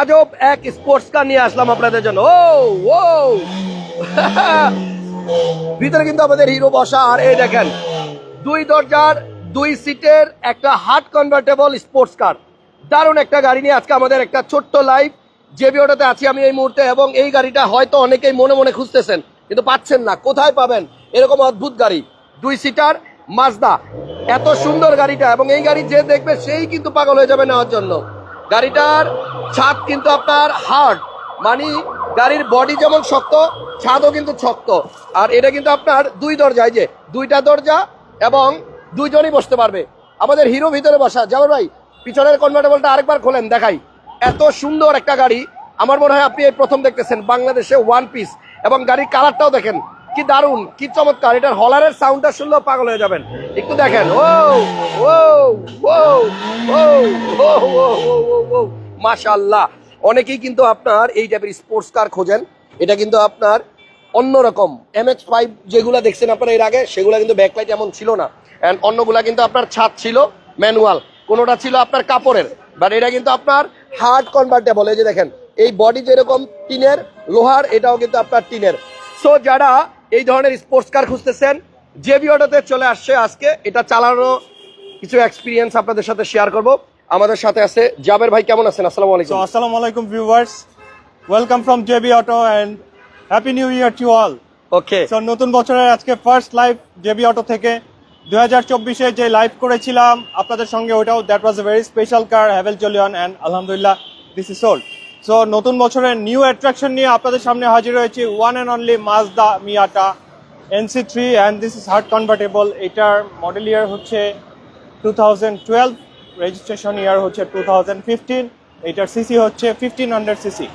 আজব এক sports car নিয়ে আসলাম আপনাদের জন্য। ও ও। ভিতরে কিন্তু আমাদের হিরো বসা, আর এই দেখেন, দুই দরজার, দুই সিটের একটা হার্ড কনভার্টেবল স্পোর্টস কার দারুণ একটা গাড়ি নিয়ে আজকে আমাদের একটা ছোট্ট লাইভ যে ভিডিওটাতে আছি আমি এই মুহূর্তে, এবং এই গাড়িটা হয়তো অনেকেই মনে মনে খুঁজতেছেন, কিন্তু পাচ্ছেন না। কোথায় পাবেন? এরকম অদ্ভুত গাড়ি। দুই সিটার মাজদা এত সুন্দর গাড়িটা, এবং এই গাড়ি যে দেখবে, সেই কিন্তু পাগল হয়ে যাবে নেওয়ার জন্য। গাড়িটার ছাদ কিন্তু আপনার হার্ড মানে গাড়ির বডি যেমন শক্ত, ছাদও কিন্তু শক্ত। আর এটা কিন্তু আপনার দুই দরজা এই যে, দুইটা দরজা এবং দুইজনই বসতে পারবে। আমাদের হিরো ভিতরে বসা যাবে ভাই, পিছনের কনভার্টেবলটা আরেকবার খোলেন, দেখাই। এত সুন্দর একটা গাড়ি। আমার মনে হয় আপনি এই প্রথম দেখতেছেন, বাংলাদেশে ওয়ান পিস এবং গাড়ির কালারটাও দেখেন, কি দারুণ, কি চমৎকার। এটার হলারের সাউন্ডটা শুনলেও পাগল হয়ে যাবেন। একটু দেখেন ও ও ও ও ও ও ও ও মাশাল্লাহ অনেকেই কিন্তু আপনার এই টাইপের স্পোর্টস কার খোঁজেন। এটা কিন্তু আপনার অন্যরকম এম এক্স ফাইভ যেগুলো দেখছেন আপনারা এর আগে, সেগুলো কিন্তু ব্যাকলাইট এমন ছিল না। অ্যান্ড অন্যগুলা কিন্তু আপনার ছাদ ছিল ম্যানুয়াল কোনোটা ছিল আপনার কাপড়ের। বাট এটা কিন্তু আপনার হার্ড কনভার্টেবল এই যে দেখেন, এই বডি যেরকম টিনের, লোহার, এটাও কিন্তু আপনার টিনের। সো যারা এই ধরনের স্পোর্টস কার খুঁজতেছেন জেবি অটোতে চলে আসছে আজকে, এটা চালানো কিছু এক্সপিরিয়েন্স আপনাদের সাথে শেয়ার করব। আমাদের সাথে আছে জাবের ভাই কেমন আছেন? আসসালামু আলাইকুম। আসসালামু আলাইকুম viewers. Welcome from J B and happy new year to all okay so নতুন বছরের আজকে ফার্স্ট লাইভ জেবি অটো থেকে। দুই হাজার চব্বিশে যে লাইভ করেছিলাম আপনাদের সঙ্গে ওটাও that was a very special car haven চলিয়ন অ্যান্ড আলহামদুলিল্লাহ দিস ইজ সোল্ড সো নতুন বছরের নিউ অ্যাট্রাকশন নিয়ে আপনাদের সামনে হাজির হয়েছি one and only Mazda Miata NC three and this is hard convertible এটার মডেল ইয়ার হচ্ছে two thousand twelve registration year হচ্ছে টু থাউজেন্ড ফিফটিন এটার সিসি হচ্ছে ফিফটিন হান্ড্রেড সিসি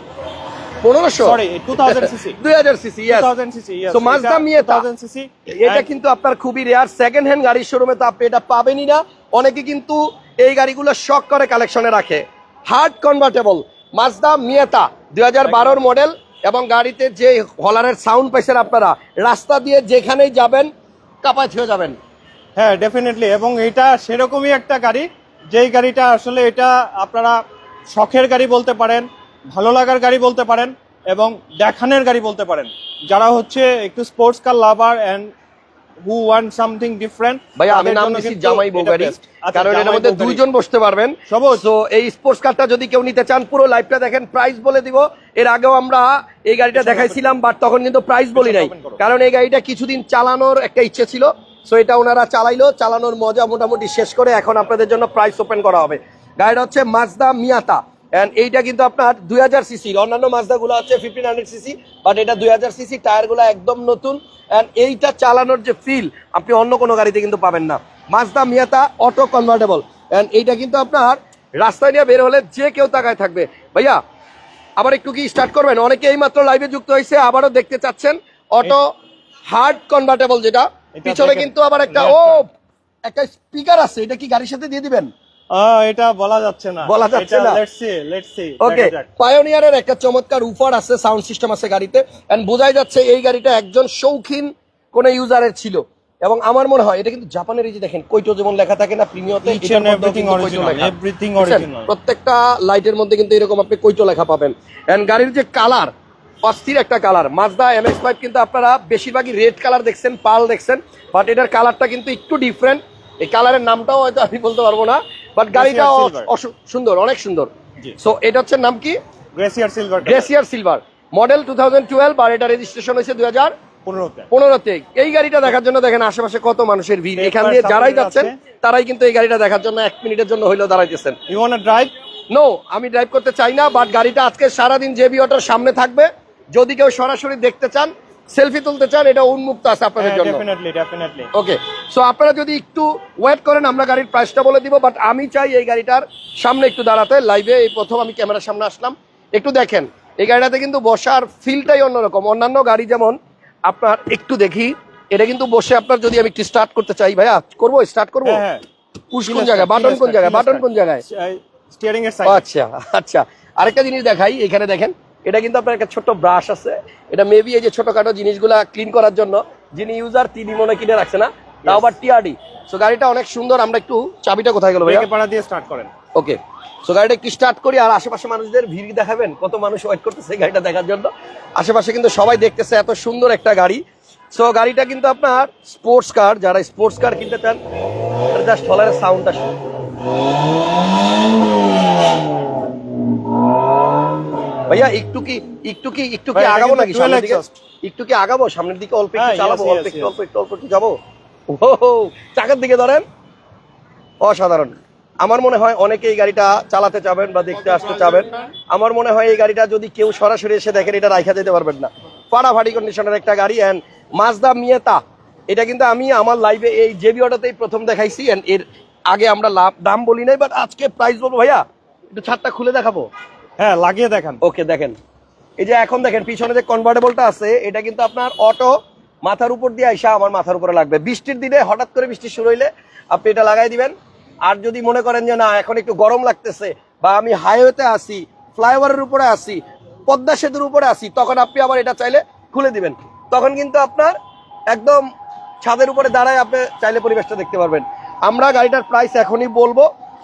পনেরোশো? Sorry, 2000 cc দুই হাজার CC two thousand CC So, Mazda Miata, C C কিন্তু আপনার খুবই রেয়ার সেকেন্ড হ্যান্ড গাড়ির শোরুমে তো আপনি এটা পাবেনই না। অনেকে কিন্তু এই গাড়িগুলো শখ করে কালেকশনে রাখে। হার্ড কনভার্টেবল মাজদা মিয়াতা দুই হাজার বারোর মডেল এবং গাড়িতে যে হলারের সাউন্ড পাইছেন আপনারা রাস্তা দিয়ে যেখানেই যাবেন কাপায় হয়ে যাবেন। হ্যাঁ ডেফিনেটলি এবং এটা সেরকমই একটা গাড়ি। যেই গাড়িটা আসলে এটা আপনারা শখের গাড়ি বলতে পারেন ভালো লাগার গাড়ি বলতে পারেন এবং দেখানের গাড়ি বলতে পারেন। যারা হচ্ছে একটু sports car lover and who want something different ভাই আমি নাম দিচ্ছি জামাই বউ গাড়ি কারণ এর মধ্যে দুইজন বসতে পারবেন। সবুজ। তো এই স্পোর্টস কারটা যদি কেউ নিতে চান পুরো লাইভটা দেখেন প্রাইস বলে দিব। এর আগেও আমরা এই গাড়িটা দেখাইছিলাম বাট তখন কিন্তু প্রাইস বলি নাই। কারণ এই গাড়িটা কিছুদিন চালানোর একটা ইচ্ছে ছিল। সো এটা ওনারা চালাইলো, চালানোর মজা মোটামুটি শেষ করে এখন আপনাদের জন্য প্রাইস ওপেন করা হবে। গাড়িটা হচ্ছে মাজদা মিয়াতা এন্ড এইটা কিন্তু আপনার দুই হাজার সিসি অন্যান্য মাজদা গুলো হচ্ছে ফিফটিন হান্ড্রেড সিসি বাট এটা দুই হাজার সিসি টায়ারগুলো একদম নতুন। এন্ড এইটা চালানোর যে ফিল আপনি অন্য কোনো গাড়িতে কিন্তু পাবেন না। Mazda Miata auto convertible and এইটা কিন্তু আপনার রাস্তায় নিয়ে বের হলে যে কেউ তাকায় থাকবে। ভাইয়া, আবার একটু কি স্টার্ট করবেন? অনেকে এই মাত্র লাইভে যুক্ত হয়েছে, আবারও দেখতে চাচ্ছেন। অটো হার্ড কনভার্টেবল যেটা পিছনে কিন্তু আবার একটা ও একটা স্পিকার আছে এটা কি গাড়ির সাথে দিয়ে দিবেন? এটা বলা যাচ্ছে না। বলা যাচ্ছে না। Let's see let's see okay পায়োনিয়ারের একটা চমৎকার উফার আছে সাউন্ড সিস্টেম আছে গাড়িতে এন্ড বোঝাই যাচ্ছে এই গাড়িটা একজন শৌখিন কোন ইউজারের ছিল। এবং আমার মনে হয় এটা কিন্তু জাপানের এই যে দেখেন কৈটো যেমন লেখা থাকে না প্রিমিয়তে. প্রত্যেকটা লাইটের মধ্যে কিন্তু এরকম আপনি কৈটো লেখা পাবেন। এন্ড গাড়ির যে কালার অস্থির একটা colour Mazda M X five কিন্তু আপনারা বেশিরভাগই রেড কালার দেখছেন পাল দেখছেন বাট এটার কালারটা কিন্তু একটু ডিফারেন্ট এই কালারের নামটাও হয়তো আমি বলতে পারব না বাট গাড়িটা সুন্দর অনেক সুন্দর। সো এটা হচ্ছে নাম কি? Glacier silver glacier silver model two thousand twelve আর এটা রেজিস্ট্রেশন হয়েছে দুই হাজার পনেরোতে। এই গাড়িটা দেখার জন্য দেখেন আশেপাশে কত মানুষের ভিড়। এখান দিয়ে যারাই যাচ্ছেন তারাই কিন্তু এই গাড়িটা দেখার জন্য এক মিনিটের জন্য হইলেও দাঁড়াইতেছেন। ইউ ওয়ান্ট ড্রাইভ নো আমি ড্রাইভ করতে চাই না বাট গাড়িটা আজকে সারাদিন জেবি অটোর সামনে থাকবে। যদি কেউ সরাসরি দেখতে চান সেলফি তুলতে চান এটা উন্মুক্ত আছে আপনাদের জন্য। ডেফিনেটলি ডেফিনেটলি ওকে সো আপনারা যদি একটু ওয়েট করেন আমরা গাড়ির প্রাইসটা বলে দিব বাট আমি চাই এই গাড়িটার সামনে একটু দাঁড়াতে। লাইভে এই প্রথম আমি ক্যামেরার সামনে আসলাম। একটু দেখেন এই গাড়িটাতে কিন্তু বসার ফিলটাই অন্যরকম। অন্যান্য গাড়ি যেমন আপনার একটু দেখি এটা কিন্তু বসে আপনার যদি আমি একটু স্টার্ট করতে চাই ভাইয়া করব? স্টার্ট করব? হ্যাঁ হ্যাঁ। পুশ কোন জায়গায়? বাটন কোন জায়গায়? বাটন কোন জায়গায়? স্টিয়ারিং এর সাইড আচ্ছা আচ্ছা। আরেকটা জিনিস দেখাই এখানে দেখেন এটা কিন্তু আপনার একটা ছোট্ট ব্রাশ আছে। এটা মেবি এই যে ছোটখাটো জিনিসগুলা ক্লিন করার জন্য যিনি ইউজার তিনি মনে কিনে রাখছে না? তাও আবার টিআরডি সো গাড়িটা অনেক সুন্দর আমরা একটু চাবিটা কোথায় গেল ভাইয়া? পাড়া দিয়ে স্টার্ট করেন। ওকে সো গাড়িটা একটু স্টার্ট করি আর আশেপাশে মানুষদের ভিড় দেখাবেন কত মানুষ ওয়েট করতেছে গাড়িটা দেখার জন্য। আশেপাশে কিন্তু সবাই দেখতেছে এত সুন্দর একটা গাড়ি। সো গাড়িটা কিন্তু আপনার স্পোর্টস কার যারা স্পোর্টস কার কিনতে চান জাস্ট হলারের সাউন্ডটা শুনুন। ভাইয়া একটু কি একটু কি একটু কি আগাবো নাকি সামনের দিকে? একটু কি আগাবো? সামনের দিকে অল্প একটু হ্যাঁ, চালাবো অল্প একটু অল্প একটু অল্প একটু যাব। চাকার দিকে ধরেন। অসাধারণ। আমার মনে হয় অনেকে এই গাড়িটা চালাতে চাবেন বা দেখতে আসতে চাবেন। আমার মনে হয় এই গাড়িটা যদি কেউ সরাসরি এসে দেখেন এটা রাইখা যেতে পারবেন না। ফাটাফাটি কন্ডিশনের একটা গাড়ি অ্যান্ড মাজদা মিয়েতা এটা কিন্তু আমি আমার লাইভে এই জেবি অটোতেই প্রথম দেখাইছি অ্যান্ড এর আগে আমরা লাভ দাম বলি নাই বাট আজকে প্রাইস বলব ভাইয়া একটু ছাদটা খুলে দেখাবো। হ্যাঁ লাগিয়ে দেখান। ওকে, দেখেন। এই যে এখন দেখেন, পিছনে যে কনভার্টেবলটা আছে, এটা কিন্তু আপনার অটো মাথার উপর দিয়ে আইসা আমার মাথার উপরে লাগবে। বৃষ্টির দিনে হঠাৎ করে বৃষ্টি শুরু হইলে আপনি এটা লাগাই দিবেন। আর যদি মনে করেন যে না, এখন একটু গরম লাগতেছে বা আমি হাইওয়েতে আসি ফ্লাইওভারের উপরে আসি পদ্মা সেতুর উপরে আসি তখন আপনি আবার এটা চাইলে খুলে দিবেন। তখন কিন্তু আপনার একদম ছাদের উপরে দাঁড়ায় আপনি চাইলে পরিবেশটা দেখতে পারবেন। আমরা গাড়িটার প্রাইস এখনই বলব,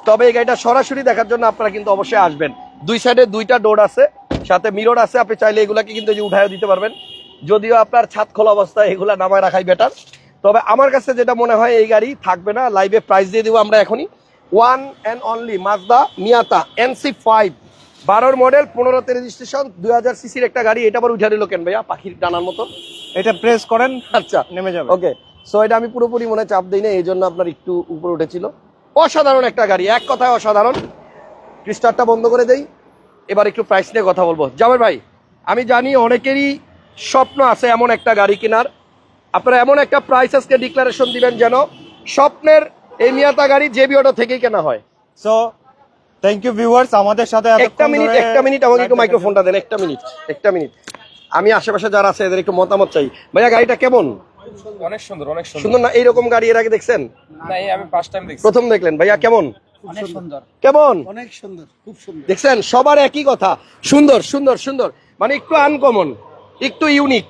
তবে এই গাড়িটা সরাসরি দেখার জন্য আপনারা কিন্তু অবশ্যই আসবেন। দুই সাইডে দুইটা ডোর আছে সাথে মিরর আছে আপনি চাইলে এগুলাকে কিন্তু যে উঠায় দিতে পারবেন। যদিও আপনার ছাদ খোলা অবস্থায় এগুলা নামায় রাখাই বেটার তবে আমার কাছে যেটা মনে হয় এই গাড়ি থাকবে না লাইভে প্রাইস দিয়ে দেবো আমরা এখনই। One and only Mazda Miata N C five model পনেরোতে রেজিস্ট্রেশন দুই হাজার সিসির একটা গাড়ি এটা আবার উঠে দিল কেন ভাইয়া? পাখির ডানার মতো। এটা প্রেস করেন আচ্ছা নেমে যাবে। ওকে সো এটা আমি পুরোপুরি মনে চাপ দিই না এই জন্য আপনার একটু উপরে উঠেছিল। অসাধারণ একটা গাড়ি এক কথায় অসাধারণ। ক্রিস্টারটা বন্ধ করে দেই। এবার একটু প্রাইস নিয়ে কথা বলব। জাবের ভাই আমি জানি অনেকেরই স্বপ্ন আছে এমন একটা গাড়ি কেনার। আপনারা এমন একটা প্রাইস আজকে ডিক্লারেশন দিবেন যেন স্বপ্নের এই মিয়াতা গাড়ি জেবি অটো থেকেই কেনা হয়। সো থ্যাংক ইউ ভিউয়ার্স আমাদের সাথে একটা মিনিট একটা মিনিট আমাকে একটু মাইক্রোফোনটা দেন একটা মিনিট একটা মিনিট। আমি আশেপাশে যারা আছে এদের একটু মতামত চাই। ভাইয়া গাড়িটা কেমন? অনেক সুন্দর অনেক সুন্দর। সুন্দর না? এইরকম গাড়ি এর আগে দেখছেন? না আমি ফার্স্ট টাইম দেখছি। প্রথম দেখলেন। ভাইয়া কেমন? কেমন? অনেক সুন্দর খুব সুন্দর। দেখছেন? সবার একই কথা। সুন্দর সুন্দর সুন্দর। মানে একটু আনকমন একটু ইউনিক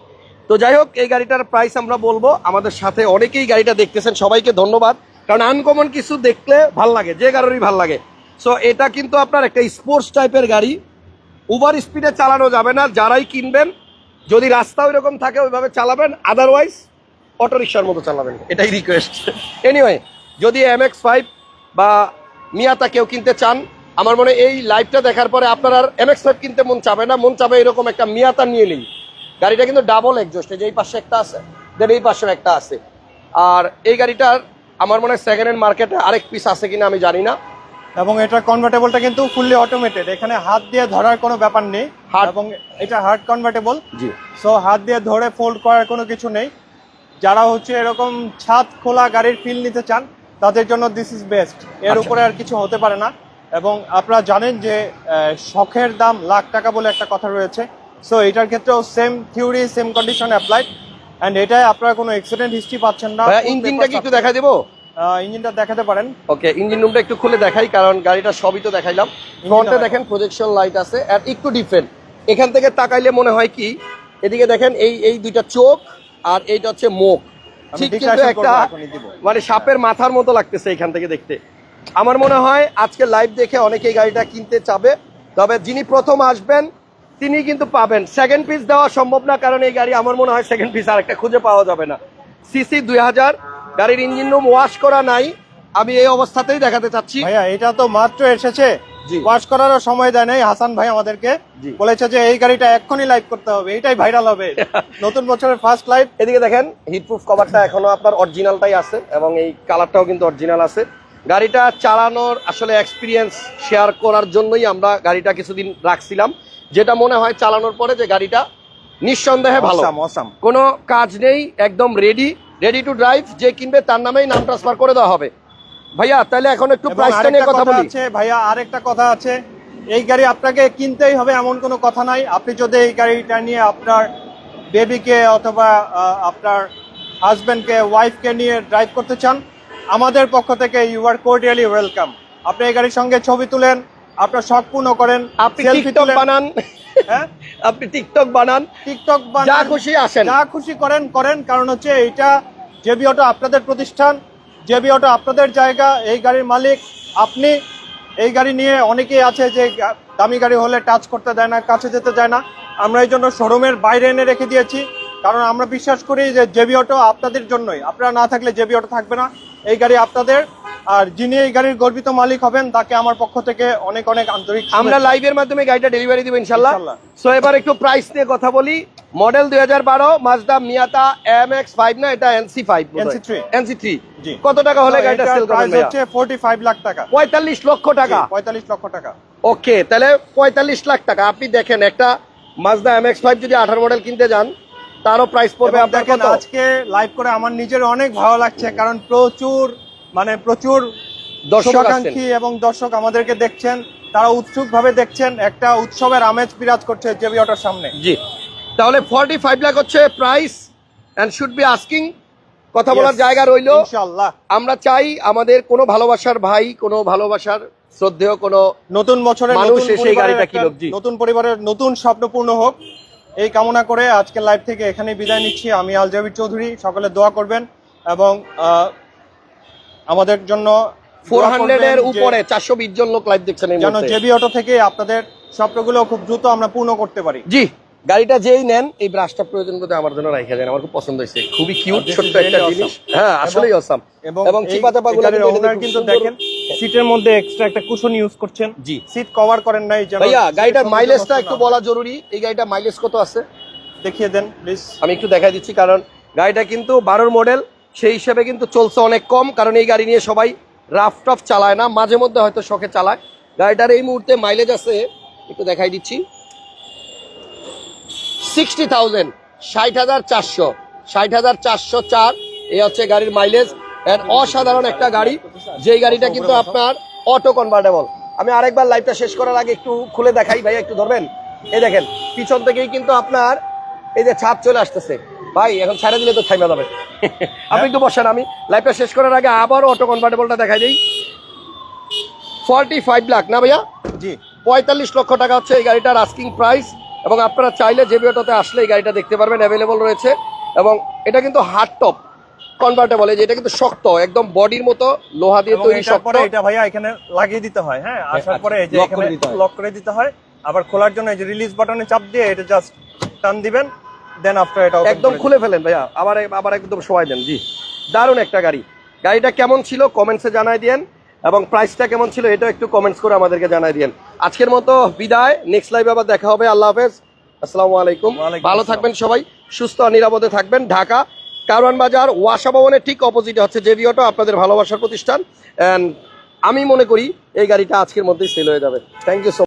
তো যাই হোক এই গাড়িটার প্রাইস আমরা বলব। আমাদের সাথে অনেকেই গাড়িটা দেখতেছেন। সবাইকে ধন্যবাদ। কারণ আনকমন কিছু দেখলে ভালো লাগে যে কারোরই ভালো লাগে। সো এটা কিন্তু আপনার একটা স্পোর্টস টাইপের গাড়ি। ওভার স্পিডে চালানো যাবে না। যারাই কিনবেন যদি রাস্তা ওইরকম থাকে ওইভাবে চালাবেন। আদারওয়াইজ অটো রিক্সার মতো চালাবেন। এটাই রিকোয়েস্ট এনিওয়ে যদি এম এক্স ফাইভ বা মিয়াতা কেউ কিনতে চান আমার মনে এই লাইভটা দেখার পরে আপনার আর এম এক্স ফাইভ কিনতে মন চাবে না মন চাবে এরকম একটা মিয়াতা নিয়ে নিন গাড়িটা কিন্তু ডাবল এক্সজস্ট এই যে এই পাশে একটা আছে দেন এই পাশেও একটা আছে। আর এই গাড়িটার আমার মনে হয় সেকেন্ড হ্যান্ড মার্কেটে আরেক পিস আছে কিনা আমি জানি না। এবং এটা কনভার্টেবলটা কিন্তু ফুললি অটোমেটেড এখানে হাত দিয়ে ধরার কোনো ব্যাপার নেই এবং এটা হার্ড কনভার্টেবল জি। সো হাত দিয়ে ধরে ফোল্ড করার কোনো কিছু নেই। যারা হচ্ছে এরকম ছাদ খোলা গাড়ির ফিল নিতে চান তাদের জন্য দিস ইজ বেস্ট এর আচ্ছা। উপরে আর কিছু হতে পারে না। এবং আপনারা জানেন যে শখের দাম লাখ টাকা বলে একটা কথা রয়েছে। সো এটার ক্ষেত্রেও same theory same condition applied and এটাই আপনারা কোনো অ্যাক্সিডেন্ট হিস্ট্রি পাচ্ছেন না। ইঞ্জিনটা কি একটু দেখা দেবো? ইঞ্জিনটা দেখাতে পারেন। ওকে ইঞ্জিন রুমটা একটু খুলে দেখাই কারণ গাড়িটা সবই তো দেখাইলাম। ফ্রন্টে দেখেন প্রজেকশন লাইট আছে আর একটু ডিফারেন্ট এখান থেকে তাকাইলে মনে হয় কি এদিকে দেখেন এই এই দুইটা চোখ আর এইটা হচ্ছে মুখ। ঠিক কিন্তু একটা। মানে সাপের মাথার মতো লাগতেছে এখান থেকে দেখতে। আমার মনে হয় আজকে লাইভ দেখে অনেকে গাড়িটা কিনতে চাবে তবে যিনি প্রথম আসবেন তিনি কিন্তু পাবেন। সেকেন্ড পিস দেওয়া সম্ভব না কারণ এই গাড়ি আমার মনে হয় সেকেন্ড পিস আর একটা খুঁজে পাওয়া যাবে না। সিসি দুই হাজার গাড়ির ইঞ্জিন রুম ওয়াশ করা নাই। আমি এই অবস্থাতেই দেখাতে চাচ্ছি। ভাইয়া এটা তো মাত্র এসেছে। ওয়াশ করারও সময় দেয় নাই। হাসান ভাই আমাদেরকে। বলেছে যে এই গাড়িটা এক্ষুনি লাইভ করতে হবে। এটাই ভাইরাল হবে। নতুন বছরের ফার্স্ট লাইভ এদিকে দেখেন হিটপ্রুফ কভারটা এখনও আপনার অরিজিনালটাই আছে এবং এই কালারটাও কিন্তু অরিজিনাল আছে। গাড়িটা চালানোর আসলে এক্সপিরিয়েন্স শেয়ার করার জন্যই আমরা গাড়িটা কিছুদিন রাখছিলাম। যেটা মনে হয় চালানোর পরে যে গাড়িটা নিঃসন্দেহে ভালো। কোনো কাজ নেই একদম রেডি রেডি টু ড্রাইভ যে কিনবে তার নামেই নাম ট্রান্সফার করে দেওয়া হবে। ভাইয়া তাহলে এখন একটু প্রাইসটা নিয়ে কথা বলি। আছে ভাইয়া আরেকটা কথা আছে। এই গাড়ি আপনাকে কিনতেই হবে এমন কোনো কথা নাই। আপনি যদি এই গাড়িটা নিয়ে আপনার বেবিকে অথবা আপনার হাজবেন্ডকে ওয়াইফকে নিয়ে ড্রাইভ করতে চান আমাদের পক্ষ থেকে ইউ আর কোর্ডিয়ালি ওয়েলকাম আপনি এই গাড়ির সঙ্গে ছবি তুলেন আপনার শখ পূর্ণ করেন আপনি টিকটক। বানান। হ্যাঁ? আপনি টিকটক বানান। টিকটক বানান যা খুশি আসেন। যা খুশি করেন করেন। কারণ হচ্ছে এইটা জেবি অটো আপনাদের প্রতিষ্ঠান জেবি অটো আপনাদের জায়গা এই গাড়ির মালিক আপনি এই গাড়ি নিয়ে অনেকেই আছে যে দামি গাড়ি হলে টাচ করতে দেয় না কাছে যেতে চায় না। আমরা এই জন্য শোরুমের বাইরে এনে রেখে দিয়েছি। কারণ আমরা বিশ্বাস করি যে জেবি অটো আপনাদের জন্যই। আপনারা না থাকলে জেবি অটো থাকবে না। এই গাড়ি আপনাদের। আর যিনি এই গাড়ির গর্বিত মালিক হবেন তাকে আমার পক্ষ থেকে অনেক অনেক আন্তরিক আমরা লাইভের মাধ্যমে গাড়িটা ডেলিভারি দিব ইনশাল্লাহ। সো এবার একটু প্রাইস নিয়ে কথা বলি। মডেল দুই হাজার বারো Mazda Miata M X five না? এটা NC five NC3 NC three জি। কত টাকা হলে গাড়িটা সেল করবেন? হচ্ছে 45 লাখ টাকা। পঁয়তাল্লিশ লক্ষ টাকা। পঁয়তাল্লিশ লক্ষ টাকা। ওকে তাহলে পঁয়তাল্লিশ লাখ টাকা। আপনি দেখেন একটা মাজদা এম এক্স ফাইভ যদি আঠারো মডেল কিনতে যান তারও প্রাইস পড়বে আপনার কত? আজকে লাইভ করে আমার নিজের অনেক ভালো লাগছে কারণ প্রচুর মানে প্রচুর দর্শক আসছেন। শুভাকাঙ্ক্ষী এবং দর্শক আমাদেরকে দেখছেন তারা উৎসুক ভাবে দেখছেন একটা উৎসবের আমেজ বিরাজ করছে জেবি অটোর সামনে। জি। তাহলে ফর্টি ফাইভ লাখ হচ্ছে price and should be asking কথা বলার জায়গা রইল। আমরা চাই আমাদের কোনো ভালোবাসার ভাই কোনো ভালোবাসার শ্রদ্ধেয় কোনো নতুন বছরে মানুষ এসে গাড়িটা কিনুক, নতুন পরিবারের নতুন স্বপ্ন পূর্ণ হোক। এই কামনা করে আজকের লাইভ থেকে এখানে বিদায় নিচ্ছি। আমি আল জাবির চৌধুরী। সকলে দোয়া করবেন এবং আমাদের জন্য ফোর দোয়া হান্ড্রেড এর উপরে চারশো বিশ জন লোক লাইভ দেখছেন যেন। জেবি অটো থেকে আপনাদের স্বপ্নগুলো খুব দ্রুত আমরা পূর্ণ করতে পারি। জি। গাড়িটা যেই নেন এই ব্রাশটা প্রয়োজন বোধ আমার জন্য রাখা যায় আমার খুব পছন্দ হয়েছে। খুবই কিউট ছোট্ট একটা জিনিস। হ্যাঁ আসলেই অসাম এবং চিপা চাপা গুলো ওনার কিন্তু দেখেন সিটের মধ্যে এক্সট্রা একটা কুশন ইউজ করছেন। জি। সিট কভার করেন নাই ভাইয়া গাড়িটার মাইলেজটা একটু বলা জরুরি। এই গাড়িটা মাইলেজ কত আছে? দেখিয়ে দেন প্লিজ আমি একটু দেখাই দিচ্ছি কারণ গাড়িটা কিন্তু বারোর মডেল সেই হিসেবে কিন্তু চলছে অনেক কম কারণ এই গাড়ি নিয়ে সবাই রাফ টাফ চালায় না। মাঝে মধ্যে হয়তো শখে চালায় গাড়িটার এই মুহূর্তে মাইলেজ আছে একটু দেখাই দিচ্ছি। সিক্সটি থাউজেন্ড ষাট হাজার চারশো। ষাট হাজার চারশো চার এই হচ্ছে গাড়ির মাইলেজ এর অসাধারণ একটা গাড়ি যেই গাড়িটা কিন্তু আপনার অটো কনভার্টেবল আমি আরেকবার লাইভটা শেষ করার আগে একটু খুলে দেখাই ভাই একটু ধরবেন? এই দেখেন পিছন থেকেই কিন্তু আপনার এই যে ছাপ চলে আসতেছে। ভাই এখন ছেড়ে দিলে তো থাইমা যাবে। আপনি একটু বসেন আমি লাইভটা শেষ করার আগে আবার অটো কনভার্টেবলটা দেখাই দিই। ফর্টি ফাইভ লাখ না ভাইয়া? জি। পঁয়তাল্লিশ লক্ষ টাকা হচ্ছে এই গাড়িটার আস্কিং প্রাইস এবং আপনারা চাইলে জেবি অটোতে আসলে এই গাড়িটা দেখতে পারবেন অ্যাভেলেবল রয়েছে। এবং এটা কিন্তু হার্ড টপ কনভার্টেবল এই যে এটা কিন্তু শক্ত একদম বডির মতো লোহা দিয়ে তৈরি শক্ত। পরে এটা ভাইয়া এখানে লাগিয়ে দিতে হয় হ্যাঁ? আসার পরে এই যে এখানে লক করে দিতে হয়। আবার খোলার জন্য এই যে রিলিজ বাটনে চাপ দিয়ে এটা জাস্ট টান দিবেন দেন আফটার এটা একদম খুলে ফেলেন ভাইয়া আবার আবার একদম সময় দেন জি। দারুণ একটা গাড়ি। গাড়িটা কেমন ছিল? কমেন্টসে জানাই দিয়েন। এবং প্রাইসটা কেমন ছিল? এটা একটু কমেন্টস করে আমাদেরকে জানাই দিয়েন। আজকের মতো বিদায়। নেক্সট লাইভে আবার দেখা হবে। আল্লাহ হাফেজ। আসসালামু আলাইকুম। ভালো থাকবেন সবাই। সুস্থ আর নিরাপদে থাকবেন। ঢাকা কারওয়ান বাজার ওয়াসা ভবনের ঠিক অপোজিটে হচ্ছে জেবি অটো আপনাদের ভালোবাসার প্রতিষ্ঠান। অ্যান্ড আমি মনে করি এই গাড়িটা আজকের মধ্যেই সেল হয়ে যাবে। Thank you so